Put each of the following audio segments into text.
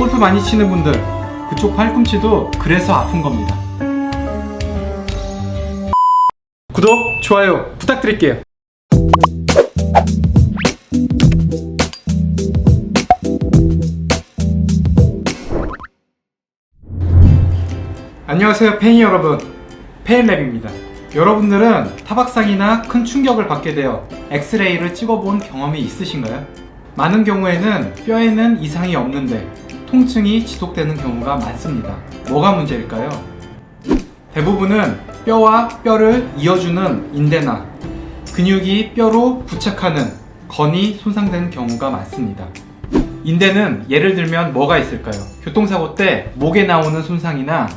골프 많이 치는 분들, 그쪽 팔꿈치도 그래서 아픈 겁니다. 구독, 좋아요 부탁드릴게요. 안녕하세요, 팬이 여러분. 페인랩입니다. 여러분들은 타박상이나 큰 충격을 받게 되어 엑스레이를 찍어본 경험이 있으신가요? 많은 경우에는 뼈에는 이상이 없는데 통증이 지속되는 경우가 많습니다. 뭐가 문제일까요? 대부분은 뼈와 뼈를 이어주는 인대나 근육이 뼈로 부착하는 건이 손상된 경우가 많습니다. 인대는 예를 들면 뭐가 있을까요? 교통사고 때 목에 나오는 손상이나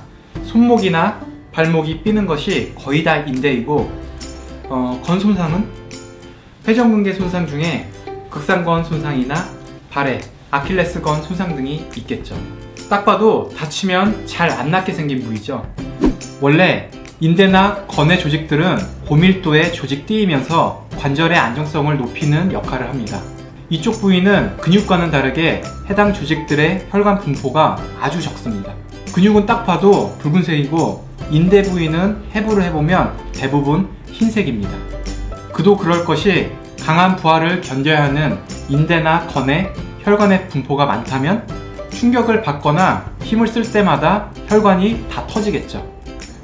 손목이나 발목이 삐는 것이 거의 다 인대이고 어, 건 손상은 회전근개 손상 중에 극상건 손상이나 발에 아킬레스건 손상 등이 있겠죠. 딱 봐도 다치면 잘 안 낫게 생긴 부위죠. 원래 인대나 건의 조직들은 고밀도의 조직 띠이면서 관절의 안정성을 높이는 역할을 합니다. 이쪽 부위는 근육과는 다르게 해당 조직들의 혈관 분포가 아주 적습니다. 근육은 딱 봐도 붉은색이고 인대 부위는 해부를 해보면 대부분 흰색입니다. 그도 그럴 것이 강한 부하를 견뎌야 하는 인대나 건에 혈관의 분포가 많다면 충격을 받거나 힘을 쓸 때마다 혈관이 다 터지겠죠.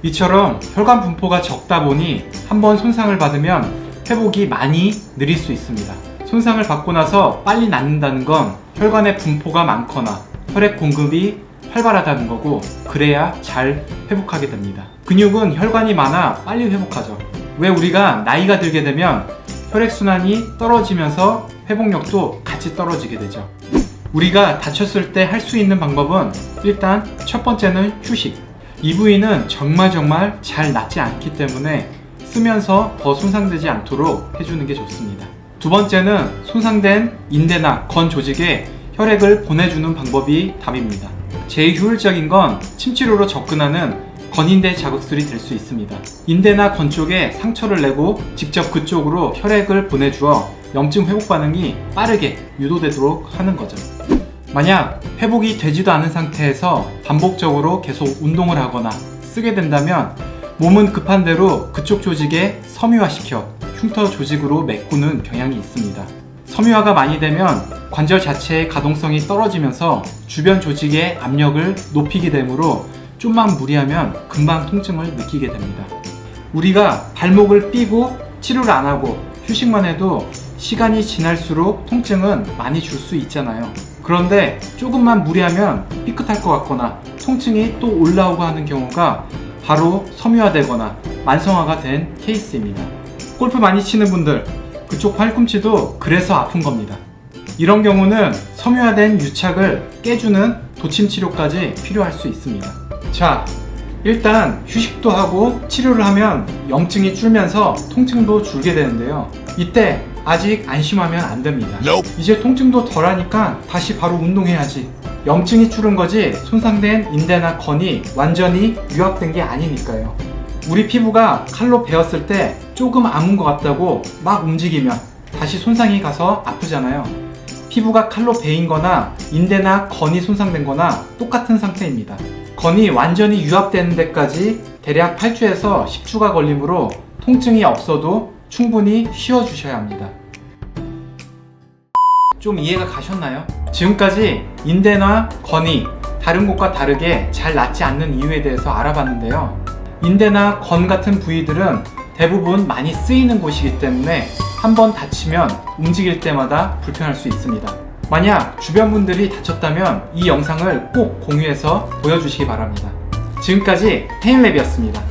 이처럼 혈관 분포가 적다 보니 한번 손상을 받으면 회복이 많이 느릴 수 있습니다. 손상을 받고 나서 빨리 낫는다는 건 혈관의 분포가 많거나 혈액 공급이 활발하다는 거고 그래야 잘 회복하게 됩니다. 근육은 혈관이 많아 빨리 회복하죠. 왜 우리가 나이가 들게 되면 혈액순환이 떨어지면서 회복력도 같이 떨어지게 되죠. 우리가 다쳤을 때 할 수 있는 방법은 일단 첫 번째는 휴식. 이 부위는 정말 정말 잘 낫지 않기 때문에 쓰면서 더 손상되지 않도록 해주는 게 좋습니다. 두 번째는 손상된 인대나 건 조직에 혈액을 보내주는 방법이 답입니다. 제일 효율적인 건 침치료로 접근하는 건인대 자극술이 될 수 있습니다. 인대나 건 쪽에 상처를 내고 직접 그쪽으로 혈액을 보내주어 염증 회복 반응이 빠르게 유도되도록 하는 거죠. 만약 회복이 되지도 않은 상태에서 반복적으로 계속 운동을 하거나 쓰게 된다면 몸은 급한 대로 그쪽 조직에 섬유화시켜 흉터 조직으로 메꾸는 경향이 있습니다. 섬유화가 많이 되면 관절 자체의 가동성이 떨어지면서 주변 조직의 압력을 높이게 되므로 좀만 무리하면 금방 통증을 느끼게 됩니다. 우리가 발목을 삐고 치료를 안 하고 휴식만 해도 시간이 지날수록 통증은 많이 줄 수 있잖아요. 그런데 조금만 무리하면 삐끗할 것 같거나 통증이 또 올라오고 하는 경우가 바로 섬유화되거나 만성화가 된 케이스입니다. 골프 많이 치는 분들, 그쪽 팔꿈치도 그래서 아픈 겁니다. 이런 경우는 섬유화된 유착을 깨주는 도침 치료까지 필요할 수 있습니다. 자, 일단 휴식도 하고 치료를 하면 염증이 줄면서 통증도 줄게 되는데요. 이때 아직 안심하면 안 됩니다. 이제 통증도 덜하니까 다시 바로 운동해야지. 염증이 줄은 거지 손상된 인대나 건이 완전히 유합된 게 아니니까요. 우리 피부가 칼로 베었을 때 조금 아문 것 같다고 막 움직이면 다시 손상이 가서 아프잖아요. 피부가 칼로 베인 거나 인대나 건이 손상된 거나 똑같은 상태입니다. 건이 완전히 유합되는 데까지 대략 8주에서 10주가 걸리므로 통증이 없어도 충분히 쉬어 주셔야 합니다. 좀 이해가 가셨나요? 지금까지 인대나 건이 다른 곳과 다르게 잘 낫지 않는 이유에 대해서 알아봤는데요. 인대나 건 같은 부위들은 대부분 많이 쓰이는 곳이기 때문에 한 번 다치면 움직일 때마다 불편할 수 있습니다. 만약 주변 분들이 다쳤다면 이 영상을 꼭 공유해서 보여주시기 바랍니다. 지금까지 페인랩이었습니다.